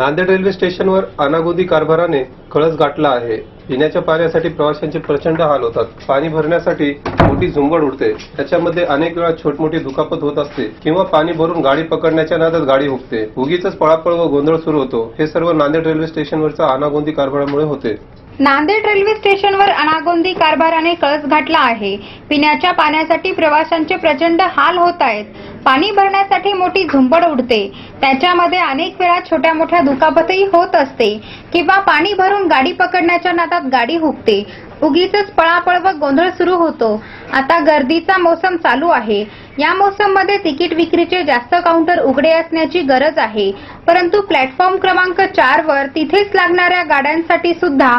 Nanded railway स्टेशनवर अनागोदी कारभाराने कळस गाठला आहे. पिण्याच्या पाण्यासाठी प्रवाशांचे प्रचंड हाल होतात. पाणी भरण्यासाठी मोठी झुंबड उडते. त्याच्यामध्ये अनेक वेळा छोटमोठी दुखापत होत असते किंवा पाणी भरून गाडी पकडण्याच्या नादात गाडी हुकते. उगीच पळापळ व गोंधळ सुरू होतो. हे सर्व नांदेड रेल्वे स्टेशनवरच्या अनागोंदी कारभारामुळे होते. नांदेड रेल्वे स्टेशनवर अनागोंदी कारभाराने कळस घातला आहे. पिण्याच्या पाण्यासाठी प्रवाशांचे प्रचंड हाल होत आहेत. पाणी भरण्यासाठी मोठी झुंबड उडते. त्याच्यामध्ये अनेक वेळा छोट्या मोठ्या दुखापतही होत असते किंवा पाणी भरून गाडी पकडण्याच्या नादात गाडी हुकते. उगीच पळापळ व गोंधळ सुरू होतो. आता गर्दीचा मोसम चालू आहे. या मोसममध्ये तिकीट विक्रीचे जास्त काउंटर उघडे असण्याची गरज आहे. परंतु प्लॅटफॉर्म क्रमांक चार वर तिथेच लागणाऱ्या गाड्यांसाठी सुद्धा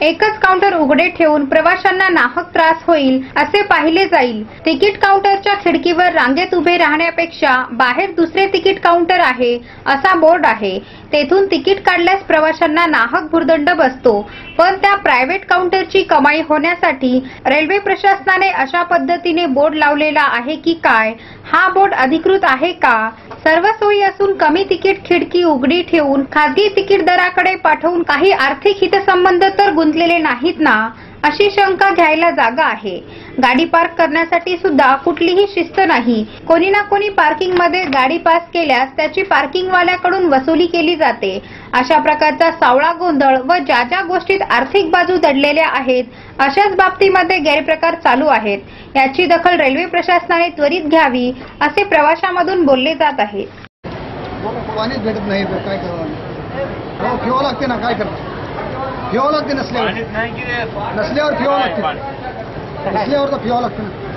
एकच काउंटर उघडे ठेवून प्रवाशांना नाहक त्रास होईल असे पाहिले जाईल. तिकीट काउंटरच्या खिडकीवर रांगेत उभे राहण्या राहण्यापेक्षा बाहेर दुसरे तिकीट काउंटर आहे असा बोर्ड आहे. तेथून तिकीट काढल्यास प्रवाशांना नाहक भुर्दंड बसतो. पण त्या प्रायव्हेट काउंटरची कमाई होण्यासाठी रेल्वे प्रशासनाने अशा पद्धतीने बोर्ड लावलेला आहे की काय? हा बोर्ड अधिकृत आहे का? सर्व सोयी असून कमी तिकीट खिडकी उघडी ठेवून खासगी तिकीट दराकडे पाठवून काही आर्थिक हितसंबंध तर गुंतलेले नाहीत ना? अशी शंका घ्यायला जागा आहे. गाडी पार्क करण्यासाठी सुद्धा कुठलीही शिस्त नाही. कोणी ना कोणी पार्किंगमध्ये गाडी पास केल्यास त्याची पार्किंग वाल्याकडून वसुली केली जाते. अशा प्रकारचा सावळा गोंधळ व ज्या ज्या गोष्टीत आर्थिक बाजू दडलेल्या आहेत अशाच बाबतीमध्ये गैरप्रकार चालू आहेत. याची दखल रेल्वे प्रशासनाने त्वरित घ्यावी असे प्रवाशामधून बोलले जात आहे. पाणीच भेटत नाही काय करावं? हो, ठेवावं लागते ना काय करावं? फिवावं लागते नसल्यावर पाणीच नाही की रे नसल्यावर फिवावं लागते नसल्यावर तर फिवावं लागते ना